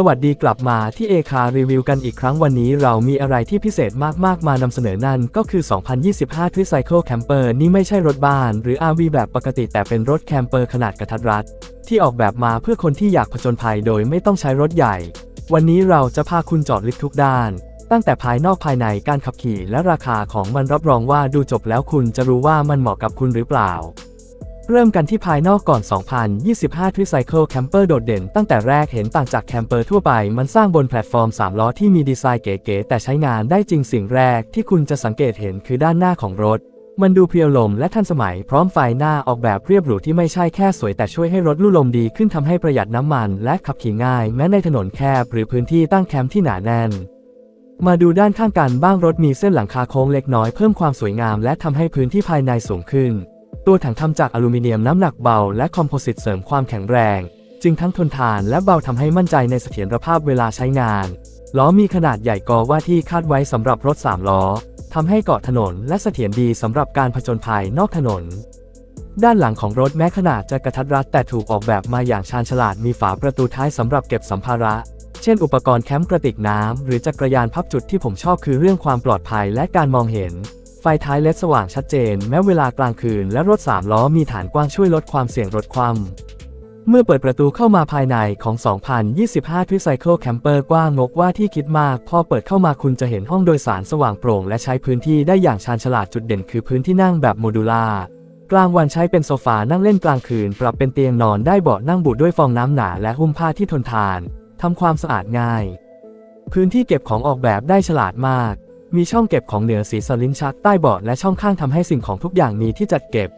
สวัสดีกลับมาที่เอคารีวิวกันอีกครั้งวันนี้เรามีอะไรที่พิเศษมากๆมานำเสนอนั่นก็คือ 2025 Tricycle Camper นี่ไม่ใช่รถบ้าน หรือ RV แบบปกติแต่เป็นรถแคมเปอร์ขนาดกระทัดรัด ที่ออกแบบมาเพื่อคนที่อยากผจญภัยโดยไม่ต้องใช้รถใหญ่ วันนี้เราจะพาคุณจอดลึกทุกด้าน ตั้งแต่ภายนอกภายในการขับขี่และราคาของมันรับรองว่าดูจบแล้วคุณจะรู้ว่ามันเหมาะกับคุณหรือเปล่า เริ่มกันที่ภายนอกก่อน 2025 Tricycle Camper โดดเด่นตั้งแต่แรกเห็นต่างจากแคมเปอร์ทั่วไป มันสร้างบนแพลตฟอร์ม 3 ล้อที่มีดีไซน์เก๋ๆแต่ใช้งานได้จริงสิ่งแรกที่คุณจะสังเกตเห็นคือด้านหน้าของรถ มันดูเพรียวลมและทันสมัยพร้อมไฟหน้าออกแบบเรียบหรูที่ไม่ใช่แค่สวยแต่ช่วยให้รถลู่ลมดีขึ้นทำให้ประหยัดน้ำมันและขับขี่ง่าย แม้ในถนนแคบหรือพื้นที่ตั้งแคมป์ที่หนาแน่นมาดูด้านข้างกันบ้างรถมีเส้นหลังคาโค้งเล็กน้อยเพิ่มความสวยงามและทำให้พื้นที่ภายในสูงขึ้น ตัวถังทำจากอลูมิเนียมน้ำหนักเบาและคอมโพสิตเสริมความแข็งแรง จึงทั้งทนทานและเบาทำให้มั่นใจในเสถียรภาพเวลาใช้งาน ล้อมีขนาดใหญ่กอว่าที่คาดไว้สำหรับรถ 3 ล้อทำให้เกาะถนนและเสถียรดีสำหรับการผจญภัยนอกถนน ด้านหลังของรถแม้ขนาดจะกระทัดรัดแต่ถูกออกแบบมาอย่างชาญฉลาดมีฝาประตูท้ายสำหรับเก็บสัมภาระ เช่น อุปกรณ์แคมป์กระติกน้ำหรือจักรยานพับจุดที่ผมชอบคือเรื่องความปลอดภัยและการมองเห็น ท้ายเลดสว่างชัดเจน แม้เวลากลางคืนและรถ3ล้อมีฐานกว้างช่วยลดความเสี่ยงรถคว่ำเมื่อเปิดประตูเข้ามาภายในของ 2025 Tricycle Camper กว้างงกว่าที่คิดมาก พอเปิดเข้ามาคุณจะเห็นห้องโดยสารสว่างโปร่ง และใช้พื้นที่ได้อย่างชาญฉลาดจุดเด่นคือพื้นที่นั่งแบบโมดูล่ากลางวันใช้เป็นโซฟานั่งเล่นกลางคืน ปรับเป็นเตียงนอนได้เบาะนั่งบุด้วยฟองน้ำหนาและหุ้มผ้าที่ทนทานทำความสะอาดง่าย พื้นที่เก็บของออกแบบได้ฉลาดมาก มีช่องเก็บของเหนือสีสลินชักใต้เบาะและช่องข้างทำให้สิ่งของทุกอย่างมีที่จัดเก็บ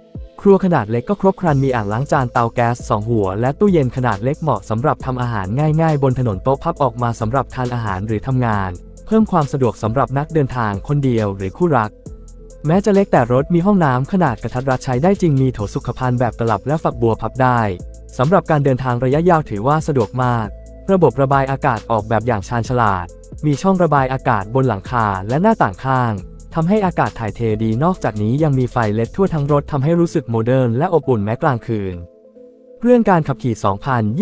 ครัวขนาดเล็กก็ครบครันมีอ่างล้างจานเตาแก๊สสองหัว และตู้เย็นขนาดเล็กเหมาะสำหรับทำอาหารง่ายๆ บนถนนโต๊ะพับออกมาสำหรับทานอาหารหรือทำงาน เพิ่มความสะดวกสำหรับนักเดินทางคนเดียวหรือคู่รัก แม้จะเล็กแต่รถมีห้องน้ำขนาดกระทัดรัดใช้ได้จริงมีโถสุขภัณฑ์แบบตลับและฝักบัวพับได้สำหรับการเดินทางระยะยาวถือว่าสะดวกมาก ระบบระบายอากาศออกแบบอย่างชาญฉลาด มีช่องระบายอากาศบนหลังคาและหน้าต่างข้างทำให้อากาศถ่ายเทดี นอกจากนี้ยังมีไฟเล็ดทั่วทั้งรถทำให้รู้สึกโมเดิร์นและอบอุ่นแม้กลางคืน เรื่องการขับขี่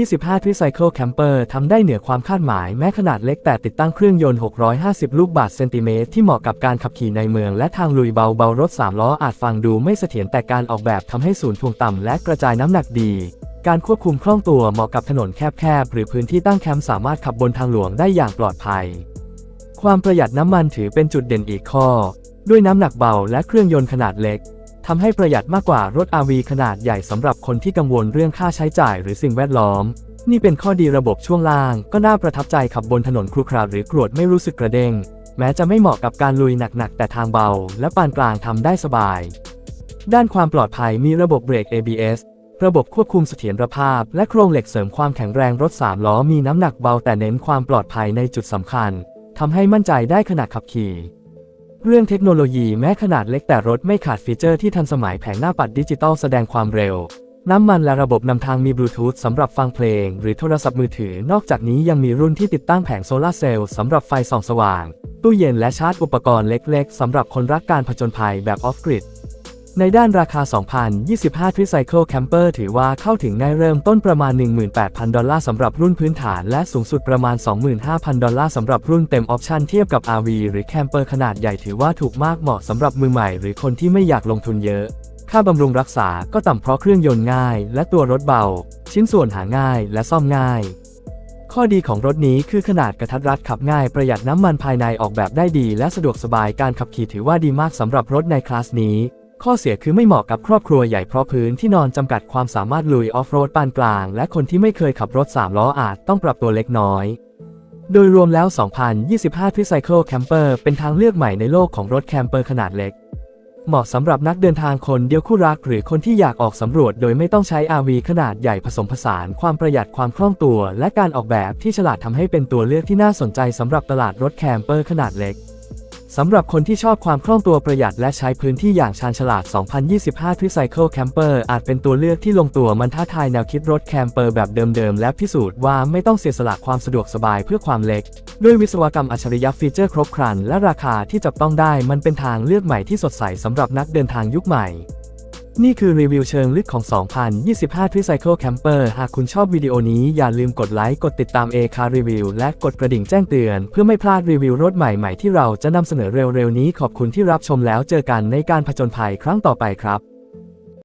2025 Tricycle Camper ทำได้เหนือความคาดหมายแม้ขนาดเล็กแต่ติดตั้งเครื่องยนต์ 650 ลูกบาศก์เซนติเมตรที่เหมาะกับการขับขี่ในเมืองและทางลุยเบาเบารถ 3 ล้ออาจฟังดูไม่เสถียรแต่การออกแบบทำให้ศูนย์ถ่วงต่ำและกระจายน้ำหนักดีการควบคุมคล่องตัวเหมาะกับถนนแคบๆ หรือพื้นที่ตั้งแคมป์สามารถขับบนทางหลวงได้อย่างปลอดภัย ความประหยัดน้ำมันถือเป็นจุดเด่นอีกข้อ ด้วยน้ำหนักเบาและเครื่องยนต์ขนาดเล็กทำให้ประหยัดมากกว่ารถ RV ขนาดใหญ่สำหรับคนที่กังวลเรื่องค่าใช้จ่ายหรือสิ่งแวดล้อม นี่เป็นข้อดีระบบช่วงล่าง ก็น่าประทับใจขับบนถนนครุขระหรือกรวดไม่รู้สึกกระเด้ง แม้จะไม่เหมาะกับการลุยหนักๆ แต่ทางเบา และปานกลางทำได้สบาย ด้านความปลอดภัยมีระบบเบรก ABS ระบบควบคุมเสถียรภาพ และโครงเหล็กเสริมความแข็งแรงรถ 3 ล้อมีน้ำหนักเบาแต่เน้นความปลอดภัยในจุดสำคัญ ทำให้มั่นใจได้ขณะขับขี่ เรื่องเทคโนโลยีแม้ขนาดเล็กแต่รถไม่ขาดฟีเจอร์ที่ทันสมัยแผงหน้าปัดดิจิตอลแสดงความเร็ว น้ำมันและระบบนำทางมีบลูทูธสำหรับฟังเพลง หรือโทรศัพท์มือถือ นอกจากนี้ยังมีรุ่นที่ติดตั้งแผงโซลาเซลล์สำหรับไฟส่องสว่าง ตู้เย็นและชาร์จอุปกรณ์เล็ก ๆสำหรับคนรักการผจญภัยแบบออฟกริด ในด้านราคา 2025 Tricycle Camper ถือว่าเข้าถึงง่ายเริ่มต้นประมาณ 18,000 ดอลลาร์สำหรับรุ่นพื้นฐานและสูงสุดประมาณ 25,000 ดอลลาร์สำหรับรุ่นเต็มออปชันเทียบกับ RV หรือแคมเปอร์ขนาดใหญ่ถือว่าถูกมากเหมาะสำหรับมือใหม่หรือคนที่ไม่อยากลงทุนเยอะ ค่าบำรุงรักษาก็ต่ำเพราะเครื่องยนต์ง่าย และตัวรถเบา ชิ้นส่วนหาง่ายและซ่อมง่าย ข้อดีของรถนี้คือขนาดกระทัดรัดขับง่ายประหยัดน้ำมันภายในออกแบบได้ดี และสะดวกสบายการขับขี่ถือว่าดีมากสำหรับรถในคลาสนี้ ข้อเสียคือไม่เหมาะกับครอบครัวใหญ่เพราะพื้นที่นอนจำกัดความสามารถลุยออฟโรดปานกลาง และคนที่ไม่เคยขับรถ 3 ล้ออาจต้องปรับตัวเล็กน้อย โดยรวมแล้ว 2025 Tricycle Camper เป็นทางเลือกใหม่ในโลกของรถแคมเปอร์ขนาดเล็ก เหมาะสำหรับนักเดินทางคนเดียวคู่รัก หรือคนที่อยากออกสำรวจโดยไม่ต้องใช้ RV ขนาดใหญ่ผสมผสาน ความประหยัดความคล่องตัว และการออกแบบที่ฉลาดทำให้เป็นตัวเลือกที่น่าสนใจสำหรับตลาดรถแคมเปอร์ขนาดเล็ก สำหรับคนที่ชอบความคล่องตัวประหยัดและใช้พื้นที่อย่างชาญฉลาด 2025 Tricycle Camper อาจเป็นตัวเลือกที่ลงตัวมันท้าทายแนวคิดรถแคมเปอร์แบบเดิมๆ และพิสูจน์ว่าไม่ต้องเสียสละความสะดวกสบายเพื่อความเล็ก ด้วยวิศวกรรมอัจฉริยะฟีเจอร์ครบครัน และราคาที่จับต้องได้มันเป็นทางเลือกใหม่ที่สดใสสำหรับนักเดินทางยุคใหม่ นี่คือรีวิวเชิงลึกของ 2025 Tricycle Camper หากคุณชอบวิดีโอนี้อย่าลืมกดไลค์ กดติดตาม A Car Review และกดกระดิ่งแจ้งเตือน เพื่อไม่พลาดรีวิวรถใหม่ ๆ ที่เราจะนำเสนอเร็ว ๆ นี้ขอบคุณที่รับชมแล้วเจอกันในการผจญภัยครั้งต่อไปครับ